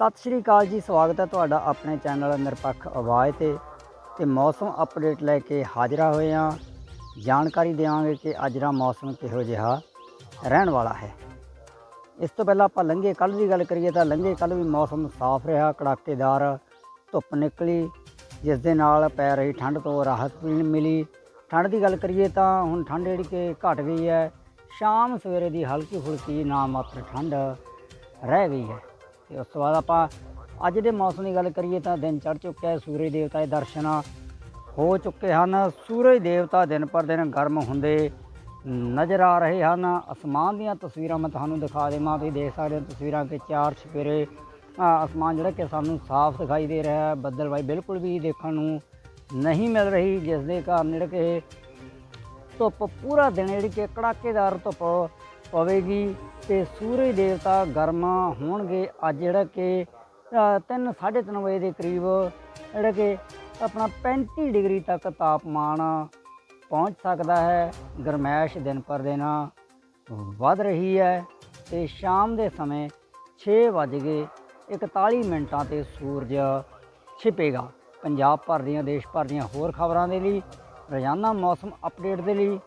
ਸਤਿ ਸ਼੍ਰੀ ਅਕਾਲ ਜੀ, ਸਵਾਗਤ ਹੈ ਤੁਹਾਡਾ ਆਪਣੇ ਚੈਨਲ ਨਿਰਪੱਖ ਆਵਾਜ਼ ਤੇ ਤੇ ਮੌਸਮ ਅਪਡੇਟ ਲੈ ਕੇ ਹਾਜ਼ਰਾ ਹੋਏ ਹਾਂ। ਜਾਣਕਾਰੀ ਦੇਵਾਂਗੇ ਕਿ ਅੱਜ ਦਾ ਮੌਸਮ ਕਿਹੋ ਜਿਹਾ ਰਹਿਣ ਵਾਲਾ ਹੈ। ਇਸ ਤੋਂ ਪਹਿਲਾਂ ਆਪਾਂ ਲੰਘੇ ਕੱਲ ਦੀ ਗੱਲ ਕਰੀਏ ਤਾਂ ਲੰਘੇ ਕੱਲ ਵੀ ਮੌਸਮ ਸਾਫ਼ ਰਿਹਾ, ਕੜਾਕੇਦਾਰ ਧੁੱਪ ਨਿਕਲੀ, ਜਿਸ ਦੇ ਨਾਲ ਪੈ ਰਹੀ ਠੰਡ ਤੋਂ ਰਾਹਤ ਵੀ ਮਿਲੀ। ਠੰਡ ਦੀ ਗੱਲ ਕਰੀਏ ਤਾਂ ਹੁਣ ਠੰਡ ਜਿਹੜੀ ਕਿ ਘਟ ਗਈ ਹੈ, ਸ਼ਾਮ ਸਵੇਰੇ ਦੀ ਹਲਕੀ ਫੁਲਕੀ ਨਾ ਮਾਤਰ ਠੰਡ ਰਹਿ ਗਈ ਹੈ। ਤੇ ਉਸ ਤੋਂ ਬਾਅਦ ਆਪਾਂ ਅੱਜ ਦੇ ਮੌਸਮ ਦੀ ਗੱਲ ਕਰੀਏ ਤਾਂ ਦਿਨ ਚੜ ਚੁੱਕਿਆ ਹੈ ਸੂਰਜ ਦੇਵਤਾ ਦੇ ਦਰਸ਼ਨ ਹੋ ਚੁੱਕੇ ਹਨ। ਸੂਰਜ ਦੇਵਤਾ ਦਿਨ ਪਰ ਦਿਨ ਗਰਮ ਹੁੰਦੇ ਨਜ਼ਰ ਆ ਰਹੇ ਹਨ। ਅਸਮਾਨ ਦੀਆਂ ਤਸਵੀਰਾਂ ਮੈਂ ਤੁਹਾਨੂੰ ਦਿਖਾ ਦੇਵਾਂ। ਤੁਸੀਂ ਦੇਖ ਸਕਦੇ ਹੋ ਤਸਵੀਰਾਂ ਕਿ ਚਾਰ ਛਪੇਰੇ ਅ, ਅਸਮਾਨ ਜਿਹੜਾ ਕਿ ਸਾਨੂੰ ਸਾਫ਼ ਦਿਖਾਈ ਦੇ ਰਿਹਾ ਹੈ। ਬੱਦਲਵਾਈ ਬਿਲਕੁਲ ਵੀ ਦੇਖਣ ਨੂੰ ਨਹੀਂ ਮਿਲ ਰਹੀ ਜਿਸ ਦੇ ਕਾਰਨ ਜਿਹੜਾ ਕਿ ਧੁੱਪ ਪੂਰਾ ਦਿਨ ਜਿਹੜੀ ਕਿ ਕੜਾਕੇਦਾਰ ਧੁੱਪ ਪਵੇਗੀ ਤੇ ਸੂਰਜ ਦੇਵਤਾ ਗਰਮ ਹੋਣਗੇ ਅੱਜ ਜਿਹੜਾ ਕਿ 3 3:30 ਵਜੇ ਦੇ ਕਰੀਬ ਜਿਹੜਾ ਕਿ ਆਪਣਾ 35 ਡਿਗਰੀ ਤੱਕ ਤਾਪਮਾਨ ਪਹੁੰਚ ਸਕਦਾ ਹੈ। ਗਰਮੈਸ਼ ਦਿਨ ਪਰ ਦਿਨ ਵੱਧ ਰਹੀ ਹੈ ਤੇ ਸ਼ਾਮ ਦੇ ਸਮੇਂ 6 ਵੱਜ ਗਏ 41 ਮਿੰਟਾਂ ਤੇ ਸੂਰਜ ਛਿਪੇਗਾ। ਪੰਜਾਬ ਭਰ ਦੀਆਂ, ਦੇਸ਼ ਭਰ ਦੀਆਂ ਹੋਰ ਖਬਰਾਂ ਦੇ ਲਈ, ਰੋਜ਼ਾਨਾ ਮੌਸਮ ਅਪਡੇਟ ਦੇ ਲਈ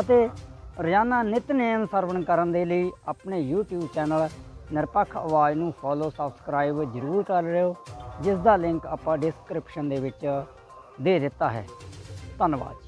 ਅਤੇ ਰੋਜ਼ਾਨਾ ਨਿਤਨੇਮ ਸਰਵਣ ਕਰਨ ਦੇ ਲਈ ਆਪਣੇ YouTube ਚੈਨਲ ਨਿਰਪੱਖ ਆਵਾਜ਼ ਨੂੰ ਫੋਲੋ ਸਬਸਕ੍ਰਾਈਬ ਜ਼ਰੂਰ ਕਰ ਲਿਓ ਜਿਸ ਦਾ ਲਿੰਕ ਆਪਾਂ ਡਿਸਕ੍ਰਿਪਸ਼ਨ ਦੇ ਵਿੱਚ ਦੇ ਦਿੱਤਾ ਹੈ। ਧੰਨਵਾਦ।